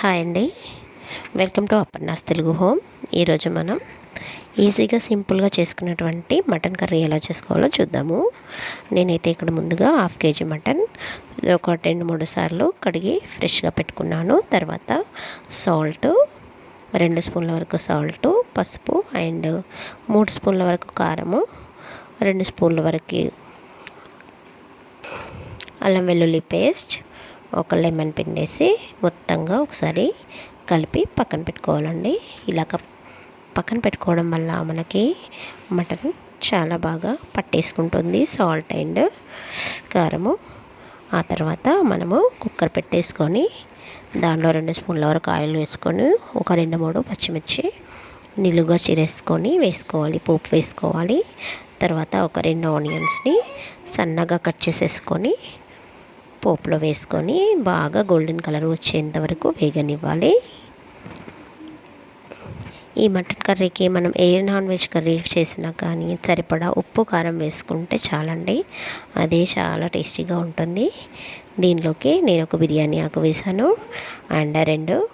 Hi అండి. Welcome to అప్పర్నాస్ Telugu home. ఈరోజు మనం ఈజీగా సింపుల్గా చేసుకున్నటువంటి మటన్ కర్రీ ఎలా చేసుకోవాలో చూద్దాము. నేనైతే ఇక్కడ ముందుగా హాఫ్ కేజీ మటన్ ఒక రెండు మూడు సార్లు కడిగి ఫ్రెష్గా పెట్టుకున్నాను. తర్వాత సాల్ట్ రెండు స్పూన్ల వరకు సాల్ట్ పసుపు అండ్ మూడు స్పూన్ల వరకు కారము రెండు స్పూన్ల వరకు అల్లం వెల్లుల్లి పేస్ట్ ఒక లెమన్ పిండేసి మొత్తంగా ఒకసారి కలిపి పక్కన పెట్టుకోవాలండి. ఇలా పక్కన పెట్టుకోవడం వల్ల మనకి మటన్ చాలా బాగా పట్టేసుకుంటుంది. సాల్ట్ అండ్ కారము. ఆ తర్వాత మనము కుక్కర్ పెట్టేసుకొని దాంట్లో రెండు స్పూన్ల వరకు ఆయిల్ వేసుకొని ఒక రెండు మూడు పచ్చిమిర్చి నిలువుగా చిరేసుకొని వేసుకోవాలి పోపు వేసుకోవాలి. తర్వాత ఒక రెండు ఆనియన్స్ని సన్నగా కట్ చేసేసుకొని పోపులో వేసుకొని బాగా గోల్డెన్ కలర్ వచ్చేంత వరకు వేగనివ్వాలి. ఈ మటన్ కర్రీకి మనం ఏ నాన్ వెజ్ కర్రీ చేసినా కానీ సరిపడా ఉప్పు కారం వేసుకుంటే చాలండి. అదే చాలా టేస్టీగా ఉంటుంది. దీనిలోకి నేను ఒక బిర్యానీ ఆకు వేసాను. అండ్ రెండు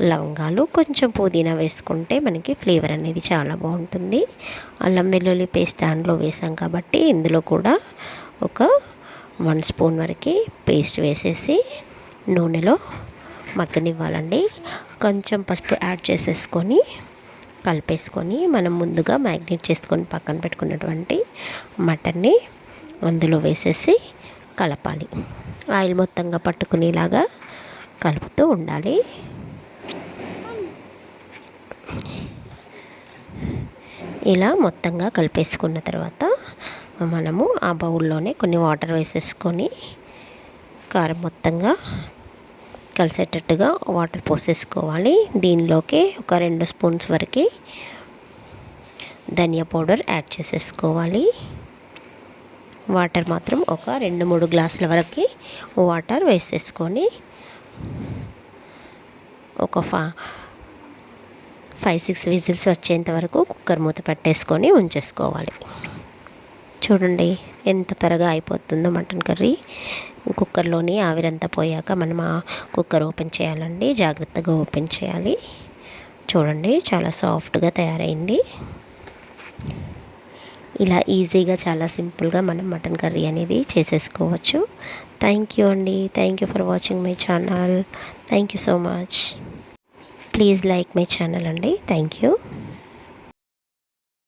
లవంగాలు. కొంచెం పుదీనా వేసుకుంటే మనకి ఫ్లేవర్ అనేది చాలా బాగుంటుంది. అల్లం వెల్లుల్లి పేస్ట్ దాంట్లో వేసాం కాబట్టి ఇందులో కూడా ఒక వన్ స్పూన్ వరకు పేస్ట్ వేసేసి నూనెలో మగ్గనివ్వాలండి. కొంచెం పసుపు యాడ్ చేసేసుకొని కలిపేసుకొని మనం ముందుగా మ్యాగ్నేట్ చేసుకొని పక్కన పెట్టుకున్నటువంటి మటన్ని అందులో వేసేసి కలపాలి. ఆయిల్ మొత్తంగా పట్టుకునేలాగా కలుపుతూ ఉండాలి. ఇలా మొత్తంగా కలిపేసుకున్న తర్వాత మనము ఆ బౌల్లోనే కొన్ని వాటర్ వేసేసుకొని కారం మొత్తంగా కలిసేటట్టుగా వాటర్ పోసేసుకోవాలి. దీనిలోకి ఒక రెండు స్పూన్స్ వరకు ధనియా పౌడర్ యాడ్ చేసేసుకోవాలి. వాటర్ మాత్రం ఒక రెండు మూడు గ్లాసుల వరకు వాటర్ వేసేసుకొని ఒక ఫా ఫైవ్ సిక్స్ విజిల్స్ వచ్చేంత వరకు కుక్కర్ మూత పెట్టేసుకొని ఉంచేసుకోవాలి. చూడండి ఎంత త్వరగా అయిపోతుందో మటన్ కర్రీ. కుక్కర్లోని ఆవిరంతా పోయాక మనం ఆ కుక్కర్ ఓపెన్ చేయాలండి. జాగ్రత్తగా ఓపెన్ చేయాలి. చూడండి చాలా సాఫ్ట్గా తయారైంది. ఇలా ఈజీగా చాలా సింపుల్గా మనం మటన్ కర్రీ అనేది చేసేసుకోవచ్చు. థ్యాంక్ యూ అండి. Thank you for watching my channel. Thank you so much. Please like my channel అండి. Thank you.